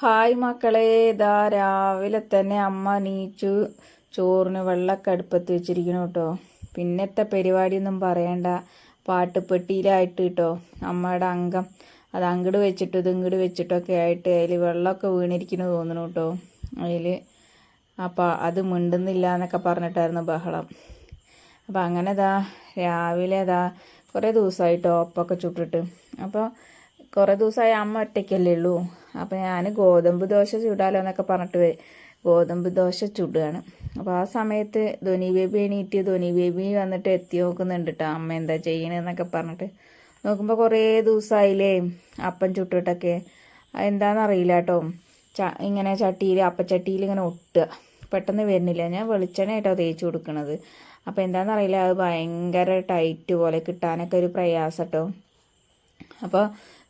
Hi മക്കളെ ഇതാ രാവിലെ തന്നെ അമ്മ നീച്ചു ചോറിന് വെള്ളമൊക്കെ അടുപ്പത്ത് വെച്ചിരിക്കണം കേട്ടോ. പിന്നത്തെ പരിപാടിയൊന്നും പറയണ്ട. പാട്ടുപ്പെട്ടിയിലായിട്ട് കേട്ടോ. അമ്മയുടെ അംഗം. അത് അങ്ങോട്ട് വെച്ചിട്ട് ഇത് ഇങ്ങോട്ട് വെച്ചിട്ടൊക്കെ ആയിട്ട് അതിൽ വെള്ളമൊക്കെ വീണിരിക്കുന്നു തോന്നുന്നു കേട്ടോ. അതിൽ അപ്പം അത് മിണ്ടുന്നില്ല എന്നൊക്കെ പറഞ്ഞിട്ടായിരുന്നു ബഹളം. അപ്പം അങ്ങനെ ഇതാ രാവിലെ ഇതാ കുറേ ദിവസമായിട്ടോ ഒപ്പൊക്കെ ചുട്ടിട്ട്. അപ്പോൾ കുറേ ദിവസമായി അമ്മ ഒറ്റയ്ക്കല്ലേ ഉള്ളൂ. അപ്പോൾ ഞാൻ ഗോതമ്പ് ദോശ ചൂടാലോ എന്നൊക്കെ പറഞ്ഞിട്ട് ഗോതമ്പ് ദോശ ചുടുകയാണ്. അപ്പോൾ ആ സമയത്ത് ധോനി ബേബി എണീറ്റ് ധോനി ബേബി വന്നിട്ട് എത്തി നോക്കുന്നുണ്ട് കേട്ടോ അമ്മ എന്താ ചെയ്യണെന്നൊക്കെ പറഞ്ഞിട്ട് നോക്കുമ്പോൾ കുറേ ദിവസമായില്ലേ അപ്പം ചുട്ടിട്ടൊക്കെ. എന്താണെന്നറിയില്ല കേട്ടോ ച ഇങ്ങനെ ചട്ടിയിൽ അപ്പച്ചട്ടിയിൽ ഇങ്ങനെ ഒട്ടുക. പെട്ടെന്ന് വരുന്നില്ല. ഞാൻ വെളിച്ചെണ്ണ കേട്ടോ തേച്ച് കൊടുക്കണത്. അപ്പോൾ എന്താണെന്നറിയില്ല അത് ഭയങ്കര ടൈറ്റ് പോലെ കിട്ടാനൊക്കെ ഒരു പ്രയാസം കേട്ടോ അപ്പോൾ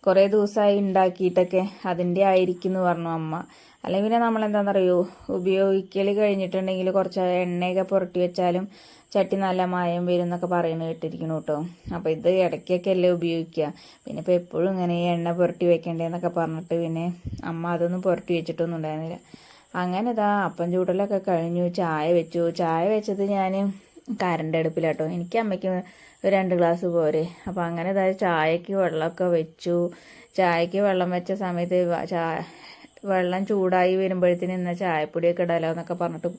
കുറേ ദിവസമായി ഉണ്ടാക്കിയിട്ടൊക്കെ അതിന്റെ ആയിരിക്കും എന്ന് പറഞ്ഞു അമ്മ. അല്ലെങ്കിൽ പിന്നെ നമ്മൾ എന്താണെന്നറിയോ ഉപയോഗിക്കൽ കഴിഞ്ഞിട്ടുണ്ടെങ്കിൽ കുറച്ച് എണ്ണയൊക്കെ പുരട്ടി വെച്ചാലും ചട്ടി നല്ല മായം വരും എന്നൊക്കെ പറയുന്നത് കേട്ടിരിക്കണു കേട്ടോ. അപ്പോൾ ഇത് ഇടയ്ക്കൊക്കെ അല്ലേ ഉപയോഗിക്കുക. പിന്നെ ഇപ്പോൾ എപ്പോഴും ഇങ്ങനെ എണ്ണ പുരട്ടി വെക്കണ്ടേന്നൊക്കെ പറഞ്ഞിട്ട് പിന്നെ അമ്മ അതൊന്നും പുരട്ടി വെച്ചിട്ടൊന്നും ഉണ്ടായിരുന്നില്ല. അങ്ങനെ ഇതാ അപ്പം ചൂടലൊക്കെ കഴിഞ്ഞു. ചായ വെച്ചു. ചായ വെച്ചത് ഞാൻ കരണ്ട് അടുപ്പിലാട്ടോ. എനിക്ക് അമ്മയ്ക്ക് രണ്ട് ഗ്ലാസ് പോരെ. അപ്പോൾ അങ്ങനെ അതായത് ചായക്ക് വെള്ളമൊക്കെ വെച്ചു. ചായക്ക് വെള്ളം വെച്ച സമയത്ത് ചാ വെള്ളം ചൂടായി വരുമ്പോഴത്തേന് ഇന്ന ചായപ്പൊടിയൊക്കെ ഇടാലോ എന്നൊക്കെ പറഞ്ഞിട്ട്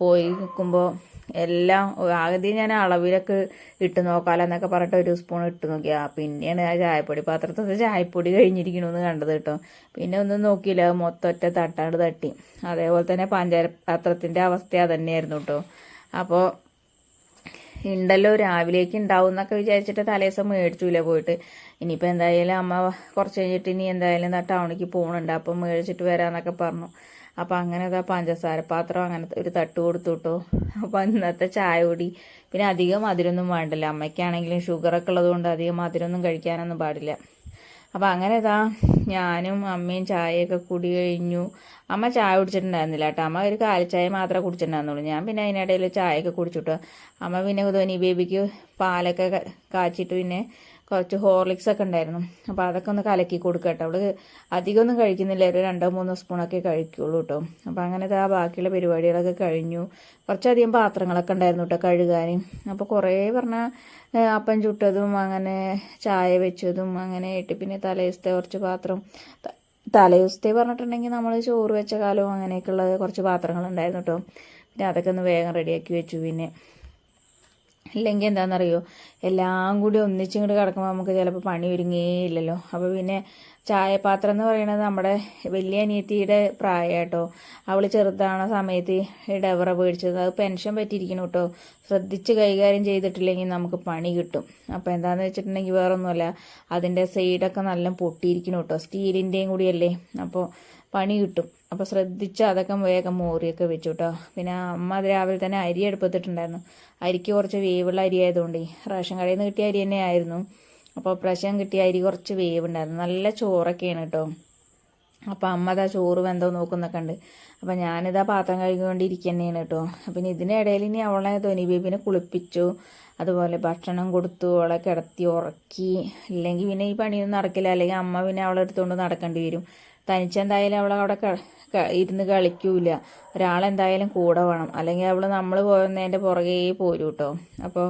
പോയി നിൽക്കുമ്പോൾ എല്ലാം ആദ്യം ഞാൻ അളവിലൊക്കെ ഇട്ട് നോക്കാലോ എന്നൊക്കെ പറഞ്ഞിട്ട് ഒരു സ്പൂൺ ഇട്ട് നോക്കി. ആ പിന്നെയാണ് ആ ചായപ്പൊടി പാത്രത്തിൽ ചായപ്പൊടി കഴിഞ്ഞിരിക്കണമെന്ന് കണ്ടത് കേട്ടോ. പിന്നെ ഒന്നും നോക്കിയില്ല. മൊത്തം ഒറ്റ തട്ടാണ്ട് തട്ടി. അതേപോലെ തന്നെ പഞ്ചാര പാത്രത്തിന്റെ അവസ്ഥ അതന്നെയായിരുന്നു കേട്ടോ. അപ്പോൾ ഉണ്ടല്ലോ രാവിലേക്ക് ഉണ്ടാവും എന്നൊക്കെ വിചാരിച്ചിട്ട് തലേദിവസം മേടിച്ചില്ല പോയിട്ട്. ഇനിയിപ്പോൾ എന്തായാലും അമ്മ കുറച്ച് കഴിഞ്ഞിട്ട് ഇനി എന്തായാലും ടൗണിലേക്ക് പോകണുണ്ട് അപ്പം മേടിച്ചിട്ട് വരാമെന്നൊക്കെ പറഞ്ഞു. അപ്പം അങ്ങനെ ഇതാ പഞ്ചസാര പാത്രം അങ്ങനെ ഒരു തട്ട് കൊടുത്തു കേട്ടോ അപ്പം ഇന്നത്തെ ചായ കൂടി. പിന്നെ അധികം മധുരമൊന്നും വേണ്ടല്ലോ. അമ്മയ്ക്കാണെങ്കിലും ഷുഗറൊക്കെ ഉള്ളതുകൊണ്ട് അധികം മധുരമൊന്നും കഴിക്കാനൊന്നും പാടില്ല. അപ്പം അങ്ങനെ ഇതാ ഞാനും അമ്മയും ചായയൊക്കെ കുടി കഴിഞ്ഞു. അമ്മ ചായ കുടിച്ചിട്ടുണ്ടായിരുന്നില്ല കേട്ടോ. അമ്മ ഒരു കാലിച്ചായ മാത്രമേ കുടിച്ചിട്ടുണ്ടായിരുന്നുള്ളൂ. ഞാൻ പിന്നെ അതിനിടയിൽ ചായയൊക്കെ കുടിച്ചിട്ടു അമ്മ പിന്നെ ധോനി ബേബിക്ക് പാലൊക്കെ കാച്ചിട്ട് പിന്നെ കുറച്ച് ഹോർലിക്സ് ഒക്കെ ഉണ്ടായിരുന്നു. അപ്പോൾ അതൊക്കെ ഒന്ന് കലക്കി കൊടുക്കുക കേട്ടോ. അവൾ അധികമൊന്നും കഴിക്കുന്നില്ല. ഒരു രണ്ടോ മൂന്നോ സ്പൂണൊക്കെ കഴിക്കുള്ളൂ കേട്ടോ അപ്പോൾ അങ്ങനെ ആ ബാക്കിയുള്ള പരിപാടികളൊക്കെ കഴിഞ്ഞു. കുറച്ചധികം പാത്രങ്ങളൊക്കെ ഉണ്ടായിരുന്നു കേട്ടോ കഴുകാൻ അപ്പോൾ കുറേ പറഞ്ഞാൽ അപ്പം ചുട്ടതും അങ്ങനെ ചായ വെച്ചതും അങ്ങനെ ആയിട്ട് പിന്നെ തലേദിവസത്തെ കുറച്ച് പാത്രം തലേദിവസത്തെ പറഞ്ഞിട്ടുണ്ടെങ്കിൽ നമ്മൾ ചോറ് വെച്ച കാലവും അങ്ങനെയൊക്കെയുള്ള കുറച്ച് പാത്രങ്ങൾ ഉണ്ടായിരുന്നു കേട്ടോ പിന്നെ അതൊക്കെ ഒന്ന് വേഗം റെഡിയാക്കി വെച്ചു പിന്നെ. ഇല്ലെങ്കിൽ എന്താണെന്നറിയോ എല്ലാം കൂടി ഒന്നിച്ചിങ്ങോട്ട് കിടക്കുമ്പോൾ നമുക്ക് ചിലപ്പോൾ പണി ഒരുങ്ങേയില്ലല്ലോ. അപ്പോൾ പിന്നെ ചായപാത്രം എന്ന് പറയുന്നത് നമ്മുടെ വലിയ അനിയത്തിയുടെ പ്രായം കേട്ടോ അവൾ ചെറുതാണ സമയത്ത് ഈ ഡവറ പേടിച്ചത്. അത് പെൻഷൻ പറ്റിയിരിക്കണം കേട്ടോ ശ്രദ്ധിച്ച് കൈകാര്യം ചെയ്തിട്ടില്ലെങ്കിൽ നമുക്ക് പണി കിട്ടും. അപ്പോൾ എന്താണെന്ന് വെച്ചിട്ടുണ്ടെങ്കിൽ വേറൊന്നുമല്ല. അതിന്റെ സൈഡൊക്കെ നല്ല പൊട്ടിയിരിക്കണം കേട്ടോ സ്റ്റീലിന്റെയും കൂടിയല്ലേ. അപ്പോൾ പണി കിട്ടും. അപ്പോൾ ശ്രദ്ധിച്ച് അതൊക്കെ വേഗം മോറിയൊക്കെ വെച്ചു കേട്ടോ പിന്നെ അമ്മ രാവിലെ തന്നെ അരി എടുപ്പത്തിട്ടുണ്ടായിരുന്നു അരിക്ക് കുറച്ച് വേവുള്ള അരി ആയതുകൊണ്ട് റേഷൻ കടയിൽ നിന്ന് കിട്ടിയ അരി തന്നെ ആയിരുന്നു. അപ്പോൾ പ്രാവശ്യം കിട്ടിയ അരി കുറച്ച് വേവുണ്ടായിരുന്നു. നല്ല ചോറൊക്കെയാണ് കേട്ടോ. അപ്പോൾ അമ്മ അതാ ചോറ് വെന്തോ നോക്കുന്നൊക്കെ ഉണ്ട്. അപ്പം ഞാനിതാ പാത്രം കഴുകിക്കൊണ്ടിരിക്കുന്നതാണ് കേട്ടോ. പിന്നെ ഇതിനിടയിൽ ഇനി അവളെ ധോനി ബേബിനെ കുളിപ്പിച്ചു. അതുപോലെ ഭക്ഷണം കൊടുത്തു. അവളെ കിടത്തി ഉറക്കി. ഇല്ലെങ്കിൽ പിന്നെ ഈ പണിയൊന്നും നടക്കില്ല. അല്ലെങ്കിൽ അമ്മ പിന്നെ അവളെ എടുത്തുകൊണ്ട് നടക്കേണ്ടി വരും. തനിച്ചെന്തായാലും അവളെ അവിടെ ഇരുന്ന് കളിക്കൂല. ഒരാളെന്തായാലും കൂടെ വേണം. അല്ലെങ്കിൽ അവൾ നമ്മൾ പോകുന്നതിന്റെ പുറകെ പോരും കേട്ടോ അപ്പോൾ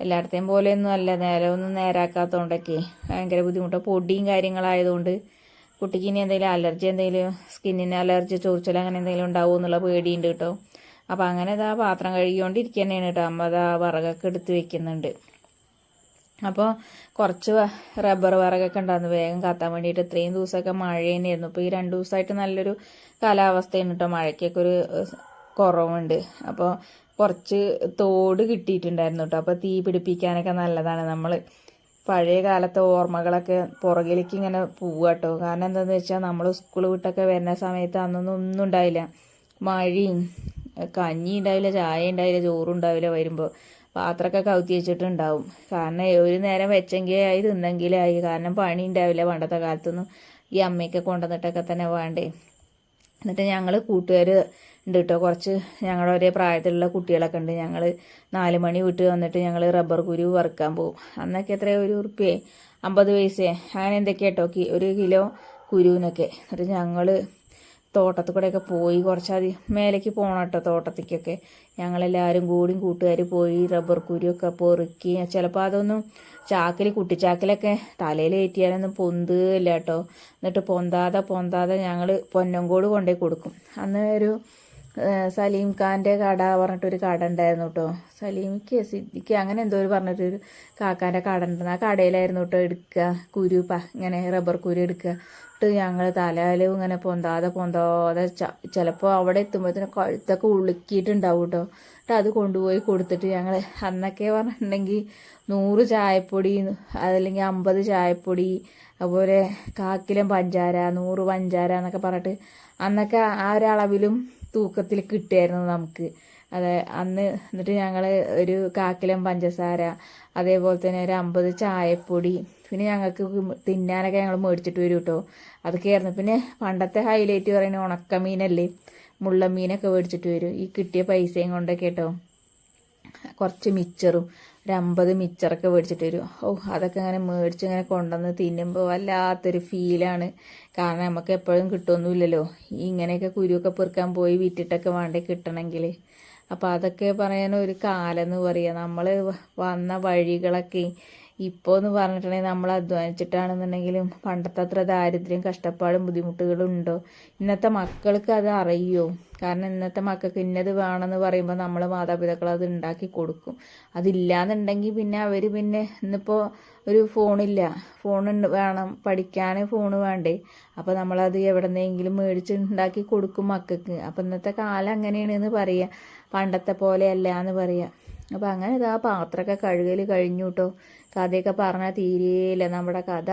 എല്ലായിടത്തെയും പോലെയൊന്നും അല്ല. നേരമൊന്നും നേരാക്കാത്തതുകൊണ്ടൊക്കെ ഭയങ്കര ബുദ്ധിമുട്ടാണ് പൊടിയും കാര്യങ്ങളായതുകൊണ്ട് കുട്ടിക്ക് ഇനി എന്തെങ്കിലും അലർജി എന്തെങ്കിലും സ്കിന്നിന് അലർജി ചൊറിച്ചാൽ അങ്ങനെ എന്തെങ്കിലും ഉണ്ടാവും എന്നുള്ള പേടിയുണ്ട് കേട്ടോ. അപ്പോൾ അങ്ങനെ ഇതാ പാത്രം കഴുകിക്കൊണ്ടിരിക്കുക തന്നെയാണ് കേട്ടോ. അമ്മ അതാ വിറകൊക്കെ എടുത്ത് വെക്കുന്നുണ്ട്. അപ്പോൾ കുറച്ച് റബ്ബർ വിറകൊക്കെ ഉണ്ടായിരുന്നു. വേഗം കത്താൻ വേണ്ടിയിട്ട് ഇത്രയും ദിവസമൊക്കെ മഴ തന്നെയായിരുന്നു ഇപ്പോൾ ഈ രണ്ട് ദിവസമായിട്ട് നല്ലൊരു കാലാവസ്ഥയാണ് കേട്ടോ മഴയ്ക്കൊക്കെ ഒരു കുറവുണ്ട്. അപ്പോൾ കുറച്ച് തോട് കിട്ടിയിട്ടുണ്ടായിരുന്നു കേട്ടോ അപ്പോൾ തീ പിടിപ്പിക്കാനൊക്കെ നല്ലതാണ്. നമ്മൾ പഴയ കാലത്തെ ഓർമ്മകളൊക്കെ പുറകിലേക്ക് ഇങ്ങനെ പോവുക കേട്ടോ കാരണം എന്താണെന്ന് വെച്ചാൽ നമ്മൾ സ്കൂൾ വിട്ടൊക്കെ വരുന്ന സമയത്ത് അന്നൊന്നും ഒന്നും ഉണ്ടായില്ല. മഴയും കഞ്ഞി ഉണ്ടാവില്ല ചായ ഉണ്ടാവില്ല ചോറും ഉണ്ടാവില്ല വരുമ്പോൾ പാത്രമൊക്കെ കവുത്തി വെച്ചിട്ടുണ്ടാവും. കാരണം ഒരു നേരം വെച്ചെങ്കിൽ ആയി തിന്നെങ്കിലേ ആയി. കാരണം പണി ഉണ്ടാവില്ല പണ്ടത്തെ കാലത്തൊന്നും. ഈ അമ്മയൊക്കെ കൊണ്ടുവന്നിട്ടൊക്കെ തന്നെ വേണ്ടേ. എന്നിട്ട് ഞങ്ങൾ കൂട്ടുകാർ ഉണ്ട് കേട്ടോ കുറച്ച് ഞങ്ങളുടെ ഒരേ പ്രായത്തിലുള്ള കുട്ടികളൊക്കെ ഉണ്ട്. ഞങ്ങൾ നാല് മണി വിട്ട് വന്നിട്ട് ഞങ്ങൾ റബ്ബർ കുരു വറുക്കാൻ പോകും. അന്നൊക്കെ എത്ര ഒരു ഉറുപ്പ്യേ? അമ്പത് പൈസയെ. അങ്ങനെ എന്തൊക്കെയാട്ടോ ഒരു കിലോ കുരുവിനൊക്കെ എന്നിട്ട് ഞങ്ങൾ തോട്ടത്തിൽ കൂടെയൊക്കെ പോയി കുറച്ചധികം മേലേക്ക് പോകണം കേട്ടോ തോട്ടത്തേക്കൊക്കെ. ഞങ്ങളെല്ലാവരും കൂടിയും കൂട്ടുകാർ പോയി റബ്ബർ കുരുവൊക്കെ പൊറുക്കി. ചിലപ്പോൾ അതൊന്നും ചാക്കിൽ കുട്ടിച്ചാക്കിലൊക്കെ തലയിൽ ഏറ്റിയാലൊന്നും പൊന്തുകയില്ല കേട്ടോ എന്നിട്ട് പൊന്താതെ പൊന്താതെ ഞങ്ങൾ പൊന്നങ്കോട് കൊണ്ടുപോയി കൊടുക്കും. അന്ന് ഒരു സലീം ഖാന്റെ കട പറഞ്ഞിട്ടൊരു കട ഉണ്ടായിരുന്നു കേട്ടോ സലീമിക്ക് സിദ്ദിക്ക് അങ്ങനെ എന്തോ ഒരു പറഞ്ഞിട്ടൊരു കാക്കാന്റെ കട ഉണ്ടായിരുന്നു. ആ കടയിലായിരുന്നു കേട്ടോ എടുക്കുക കുരു പ ഇങ്ങനെ റബ്ബർ കുരു എടുക്കുക. എന്നിട്ട് ഞങ്ങൾ തലയിലും ഇങ്ങനെ പൊന്താതെ പൊന്താതെ ചിലപ്പോൾ അവിടെ എത്തുമ്പോഴത്തേനും കഴുത്തൊക്കെ ഉളുക്കിയിട്ടുണ്ടാവും കേട്ടോ എന്നിട്ട് അത് കൊണ്ടുപോയി കൊടുത്തിട്ട് ഞങ്ങൾ അന്നൊക്കെ പറഞ്ഞിട്ടുണ്ടെങ്കിൽ നൂറ് ചായപ്പൊടി അതല്ലെങ്കിൽ അമ്പത് ചായപ്പൊടി അതുപോലെ കാക്കിലും പഞ്ചാര നൂറ് പഞ്ചാര എന്നൊക്കെ പറഞ്ഞിട്ട് അന്നൊക്കെ ആ ഒരളവിലും തൂക്കത്തിൽ കിട്ടുമായിരുന്നു നമുക്ക്. അത് അന്ന് എന്നിട്ട് ഞങ്ങൾ ഒരു കാക്കിലം പഞ്ചസാര അതേപോലെ തന്നെ ഒരു അമ്പത് ചായപ്പൊടി പിന്നെ ഞങ്ങൾക്ക് തിന്നാനൊക്കെ ഞങ്ങൾ മേടിച്ചിട്ട് വരും കേട്ടോ അതൊക്കെയായിരുന്നു. പിന്നെ പണ്ടത്തെ ഹൈലൈറ്റ് പറയുന്നത് ഉണക്കമീനല്ലേ? മുള്ളമീനൊക്കെ മേടിച്ചിട്ട് വരും. ഈ കിട്ടിയ പൈസയും കൊണ്ടൊക്കെ കേട്ടോ കുറച്ച് മിച്ചറും ഒരു അമ്പത് മിച്ചറൊക്കെ മേടിച്ചിട്ട് വരും. ഓ അതൊക്കെ ഇങ്ങനെ മേടിച്ച് ഇങ്ങനെ കൊണ്ടുവന്ന് തിന്നുമ്പോൾ വല്ലാത്തൊരു ഫീലാണ് കാരണം നമുക്ക് എപ്പോഴും കിട്ടുമൊന്നുമില്ലല്ലോ ഈ ഇങ്ങനെയൊക്കെ കുരുവൊക്കെ പെറുക്കാൻ പോയി വിറ്റിട്ടൊക്കെ വേണ്ടേ കിട്ടണമെങ്കിൽ. അപ്പോൾ അതൊക്കെ പറയാൻ ഒരു കാലം എന്ന് പറയുക നമ്മൾ വന്ന വഴികളൊക്കെ ഇപ്പോൾ എന്ന് പറഞ്ഞിട്ടുണ്ടെങ്കിൽ നമ്മൾ അധ്വാനിച്ചിട്ടാണെന്നുണ്ടെങ്കിലും പണ്ടത്തെ അത്ര ദാരിദ്ര്യം കഷ്ടപ്പാടും ബുദ്ധിമുട്ടുകളും ഉണ്ടോ? ഇന്നത്തെ മക്കൾക്ക് അത് അറിയോ? കാരണം ഇന്നത്തെ മക്കൾക്ക് ഇന്നത് വേണമെന്ന് പറയുമ്പോൾ നമ്മൾ മാതാപിതാക്കൾ അത് ഉണ്ടാക്കി കൊടുക്കും. അതില്ലാന്നുണ്ടെങ്കിൽ പിന്നെ അവർ പിന്നെ ഇന്നിപ്പോൾ ഒരു ഫോണില്ല. ഫോൺ വേണം പഠിക്കാൻ ഫോൺ വേണ്ടേ? അപ്പോൾ നമ്മളത് എവിടെന്നെങ്കിലും മേടിച്ച് ഉണ്ടാക്കി കൊടുക്കും മക്കൾക്ക്. അപ്പം ഇന്നത്തെ കാലം അങ്ങനെയാണെന്ന് പറയുക പണ്ടത്തെ പോലെയല്ല എന്ന് പറയാം. അപ്പോൾ അങ്ങനെ ഇതാ പാത്രമൊക്കെ കഴുകൽ കഴിഞ്ഞു കേട്ടോ കഥയൊക്കെ പറഞ്ഞാൽ തീരെയില്ല നമ്മുടെ കഥ.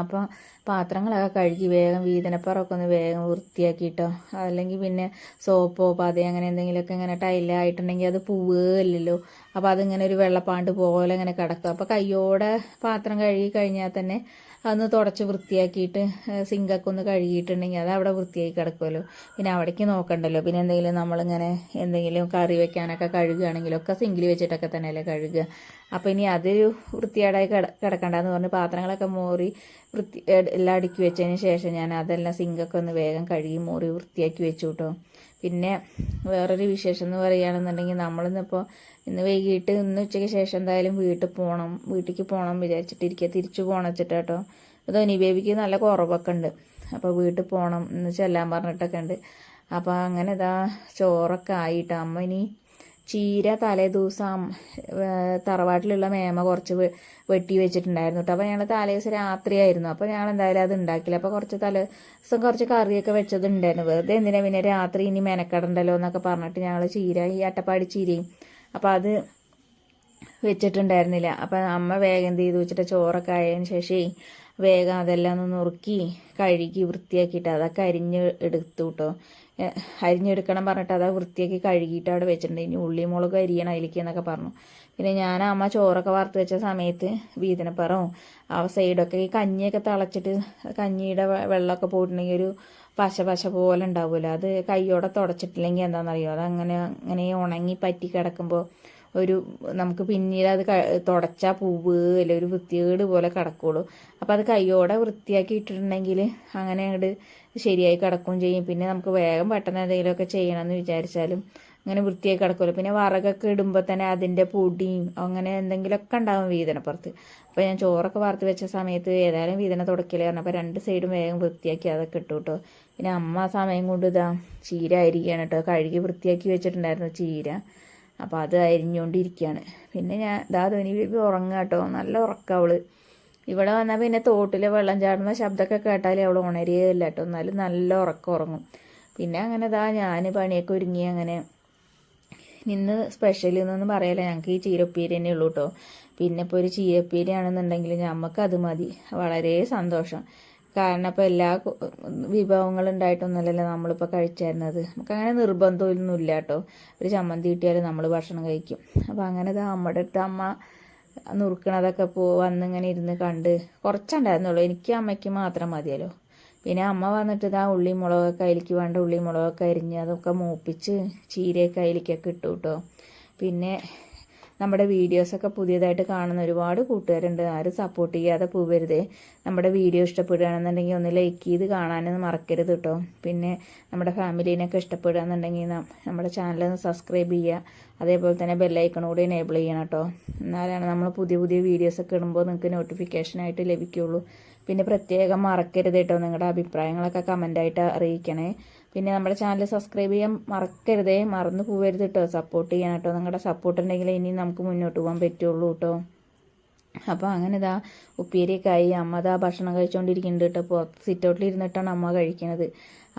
അപ്പോൾ പാത്രങ്ങളൊക്കെ കഴുകി വേഗം വീതനപ്പുറമൊക്കെ ഒന്ന് വേഗം വൃത്തിയാക്കിയിട്ടോ അല്ലെങ്കിൽ പിന്നെ സോപ്പോ പതയോ അങ്ങനെ എന്തെങ്കിലുമൊക്കെ ഇങ്ങനെ ടൈലായിട്ടുണ്ടെങ്കിൽ അത് പോവുകയില്ലല്ലോ അപ്പോൾ അതിങ്ങനെ ഒരു വെള്ളപ്പാണ്ട് പോലെ ഇങ്ങനെ കിടക്കും. അപ്പോൾ കയ്യോടെ പാത്രം കഴുകി കഴിഞ്ഞാൽ തന്നെ അതൊന്ന് തുടച്ച് വൃത്തിയാക്കിയിട്ട് സിങ്കൊക്കെ ഒന്ന് കഴുകിയിട്ടുണ്ടെങ്കിൽ അത് അവിടെ വൃത്തിയായി കിടക്കുമല്ലോ. പിന്നെ അവിടേക്ക് നോക്കണ്ടല്ലോ. പിന്നെ എന്തെങ്കിലും നമ്മളിങ്ങനെ എന്തെങ്കിലും കറി വെക്കാനൊക്കെ കഴുകുകയാണെങ്കിലും ഒക്കെ സിങ്കിൽ വെച്ചിട്ടൊക്കെ തന്നെയല്ലേ കഴുകുക. അപ്പോൾ ഇനി അതൊരു വൃത്തിയേടായി കിട കിടക്കണ്ടെന്ന് പറഞ്ഞ് പാത്രങ്ങളൊക്കെ മോറി വൃത്തി എല്ലാം അടുക്കി വെച്ചതിന് ശേഷം ഞാൻ അതെല്ലാം സിങ്കൊക്കെ ഒന്ന് വേഗം കഴുകി മോറി വൃത്തിയാക്കി വെച്ചു കേട്ടോ പിന്നെ വേറൊരു വിശേഷം എന്ന് പറയുകയാണെന്നുണ്ടെങ്കിൽ നമ്മളിന്നിപ്പോൾ ഇന്ന് വൈകിട്ട് ഇന്ന് ഉച്ചയ്ക്ക് ശേഷം എന്തായാലും വീട്ടിൽ പോകണം വീട്ടിലേക്ക് പോകണം വിചാരിച്ചിട്ടിരിക്കുക തിരിച്ചു പോകണം വെച്ചിട്ട് കേട്ടോ ധോനി ബേബിക്ക് നല്ല കുറവൊക്കെ ഉണ്ട് അപ്പോൾ വീട്ടിൽ പോകണം എന്ന് ചെല്ലാൻ പറഞ്ഞിട്ടൊക്കെ ഉണ്ട് അപ്പോൾ അങ്ങനെ ഇതാ ചോറൊക്കെ ആയിട്ട്. അമ്മ ഇനി ചീര തലേ ദിവസം തറവാട്ടിലുള്ള മേമ കുറച്ച് വെട്ടി വെച്ചിട്ടുണ്ടായിരുന്നു. കേട്ടോ അപ്പോൾ ഞങ്ങൾ തലേ ദിവസം രാത്രിയായിരുന്നു. അപ്പോൾ ഞങ്ങൾ എന്തായാലും അത് ഉണ്ടാക്കില്ല. അപ്പോൾ കുറച്ച് തലേ ദിവസം കുറച്ച് കറിയൊക്കെ വെച്ചത് ഉണ്ടായിരുന്നു വെറുതെ എന്തിനാ പിന്നെ രാത്രി ഇനി മെനക്കടണ്ടല്ലോ എന്നൊക്കെ പറഞ്ഞിട്ട് ഞങ്ങൾ ചീര ഈ അട്ടപ്പാടി ചീരയും അപ്പോൾ അത് വെച്ചിട്ടുണ്ടായിരുന്നില്ല. അപ്പം അമ്മ വേഗം എന്ത് ചെയ്തു? വെച്ചിട്ട് ചോറൊക്കെ ആയതിനു ശേഷം വേഗം അതെല്ലാം ഒന്ന് നുറുക്കി കഴുകി വൃത്തിയാക്കിയിട്ട് അതൊക്കെ അരിഞ്ഞ് എടുത്തു കേട്ടോ അരിഞ്ഞെടുക്കണം പറഞ്ഞിട്ട് അതാ വൃത്തിയാക്കി കഴുകിയിട്ട് അവിടെ വെച്ചിട്ടുണ്ട്. ഇനി ഉള്ളി മുളക് അരിയണം അതിലേക്ക് എന്നൊക്കെ പറഞ്ഞു. പിന്നെ ഞാൻ അമ്മ ചോറൊക്കെ വറുത്ത് വെച്ച സമയത്ത് വീതനപ്പുറവും ആ സൈഡൊക്കെ ഈ കഞ്ഞിയൊക്കെ തിളച്ചിട്ട് കഞ്ഞിയുടെ വെള്ളമൊക്കെ പോയിട്ടുണ്ടെങ്കിൽ ഒരു പശ പശ പോലെ ഉണ്ടാവില്ല അത് കൈയോടെ തുടച്ചിട്ടില്ലെങ്കിൽ എന്താണെന്നറിയോ? അത് അങ്ങനെ അങ്ങനെ ഉണങ്ങി പറ്റി കിടക്കുമ്പോൾ ഒരു നമുക്ക് പിന്നീട് അത് തുടച്ചാൽ പൂവ് അല്ലെ ഒരു വൃത്തികേട് പോലെ കിടക്കുള്ളൂ. അപ്പോൾ അത് കൈയോടെ വൃത്തിയാക്കി ഇട്ടിട്ടുണ്ടെങ്കിൽ അങ്ങനെ അങ്ങോട്ട് ശരിയായി കിടക്കുകയും ചെയ്യും. പിന്നെ നമുക്ക് വേഗം പെട്ടെന്ന് എന്തെങ്കിലുമൊക്കെ ചെയ്യണമെന്ന് വിചാരിച്ചാലും അങ്ങനെ വൃത്തിയായി കിടക്കുമല്ലോ. പിന്നെ വറകൊക്കെ ഇടുമ്പോൾ തന്നെ അതിന്റെ പൊടിയും അങ്ങനെ എന്തെങ്കിലുമൊക്കെ ഉണ്ടാവും വീതനപ്പുറത്ത്. അപ്പോൾ ഞാൻ ചോറൊക്കെ വറുത്ത് വെച്ച സമയത്ത് ഏതായാലും വീതന തുടക്കില്ല അപ്പോൾ രണ്ട് സൈഡും വേഗം വൃത്തിയാക്കി അതൊക്കെ ഇട്ടു കേട്ടോ. പിന്നെ അമ്മ ആ സമയം കൊണ്ട് ഇതാ ചീര അരിക്കുകയാണ് കേട്ടോ. കഴുകി വൃത്തിയാക്കി വെച്ചിട്ടുണ്ടായിരുന്നു ചീര. അപ്പോൾ അത് അരിഞ്ഞുകൊണ്ടിരിക്കുകയാണ്. പിന്നെ ഞാൻ ഇതാ ധോനി ബേബി ഉറങ്ങാം കേട്ടോ. നല്ല ഉറക്കം അവൾ. ഇവിടെ വന്നാൽ പിന്നെ തോട്ടിലെ വെള്ളം ചാടുന്ന ശബ്ദമൊക്കെ കേട്ടാലേ അവൾ ഉണരുകയില്ല കേട്ടോ. എന്നാലും നല്ല ഉറക്കം ഉറങ്ങും. പിന്നെ അങ്ങനെ ഇതാ ഞാൻ പണിയൊക്കെ ഒരുങ്ങി അങ്ങനെ ഇന്ന് സ്പെഷ്യൽ എന്നൊന്നും പറയല്ല. ഞങ്ങൾക്ക് ഈ ചീരപ്പീരി തന്നെ ഉള്ളൂ കേട്ടോ. പിന്നെ ഇപ്പോൾ ഒരു ചീരപ്പീരി ആണെന്നുണ്ടെങ്കിൽ ഞമ്മക്ക് അത് മതി. വളരെ സന്തോഷം. കാരണം ഇപ്പോൾ എല്ലാ വിഭവങ്ങളും ഉണ്ടായിട്ടൊന്നുമല്ലല്ലോ നമ്മളിപ്പോൾ കഴിച്ചായിരുന്നത് നമുക്ക് അങ്ങനെ നിർബന്ധമൊന്നുമില്ല കേട്ടോ. ഒരു ചമ്മന്തി കിട്ടിയാലും നമ്മൾ ഭക്ഷണം കഴിക്കും. അപ്പോൾ അങ്ങനെ ഇത് അമ്മയുടെ അടുത്ത് അമ്മ നുറുക്കണതൊക്കെ പോ വന്നിങ്ങനെ ഇരുന്ന് കണ്ട് കുറച്ചുണ്ടായിരുന്നുള്ളൂ. എനിക്ക് അമ്മയ്ക്ക് മാത്രം മതിയല്ലോ. പിന്നെ അമ്മ വന്നിട്ട് ഇതാ ഉള്ളി മുളകൊക്കെ അതിലേക്ക് വേണ്ട ഉള്ളി മുളകൊക്കെ അരിഞ്ഞ് അതൊക്കെ മൂപ്പിച്ച് ചീരയൊക്കെ അതിലേക്കൊക്കെ ഇട്ടു കേട്ടോ. പിന്നെ നമ്മുടെ വീഡിയോസൊക്കെ പുതിയതായിട്ട് കാണുന്ന ഒരുപാട് കൂട്ടുകാരുണ്ട്. ആരും സപ്പോർട്ട് ചെയ്യാതെ പോവരുതേ. നമ്മുടെ വീഡിയോ ഇഷ്ടപ്പെടുകയാണെന്നുണ്ടെങ്കിൽ ഒന്ന് ലൈക്ക് ചെയ്ത് കാണാനൊന്നും മറക്കരുത് കേട്ടോ. പിന്നെ നമ്മുടെ ഫാമിലീനൊക്കെ ഇഷ്ടപ്പെടുകയാണെന്നുണ്ടെങ്കിൽ നമ്മുടെ ഒന്ന് സബ്സ്ക്രൈബ് ചെയ്യുക. അതേപോലെ തന്നെ ബെല്ലൈക്കൺ കൂടി എനേബിൾ ചെയ്യണം കേട്ടോ. എന്നാലാണ് നമ്മൾ പുതിയ പുതിയ വീഡിയോസൊക്കെ ഇടുമ്പോൾ നിങ്ങൾക്ക് നോട്ടിഫിക്കേഷനായിട്ട് ലഭിക്കുകയുള്ളൂ പിന്നെ പ്രത്യേകം മറക്കരുത് കേട്ടോ നിങ്ങളുടെ അഭിപ്രായങ്ങളൊക്കെ കമന്റായിട്ട് അറിയിക്കണേ. പിന്നെ നമ്മുടെ ചാനൽ സബ്സ്ക്രൈബ് ചെയ്യാൻ മറക്കരുതേ. മറന്നു പോകരുത് കേട്ടോ സപ്പോർട്ട് ചെയ്യണം കേട്ടോ നിങ്ങളുടെ സപ്പോർട്ട് ഉണ്ടെങ്കിൽ ഇനി നമുക്ക് മുന്നോട്ട് പോകാൻ പറ്റുള്ളൂ കേട്ടോ അപ്പോൾ അങ്ങനെ ഇതാ ഉപ്പേരിയൊക്കെ ആയി. അമ്മ ഇതാ ഭക്ഷണം കഴിച്ചുകൊണ്ടിരിക്കുന്നുണ്ട് കേട്ടോ പുറത്ത് സിറ്റ് ഇരുന്നിട്ടാണ് അമ്മ കഴിക്കുന്നത്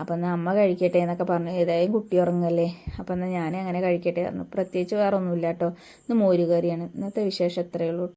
അപ്പം എന്നാൽ അമ്മ കഴിക്കട്ടെ എന്നൊക്കെ പറഞ്ഞു. ഏതായാലും കുട്ടി ഉറങ്ങല്ലേ. അപ്പം എന്നാൽ ഞാൻ അങ്ങനെ കഴിക്കട്ടെ. പ്രത്യേകിച്ച് വേറെ ഒന്നുമില്ല കേട്ടോ ഇന്ന് മോരുകറിയാണ് ഇന്നത്തെ വിശേഷം എത്രയേ ഉള്ളൂ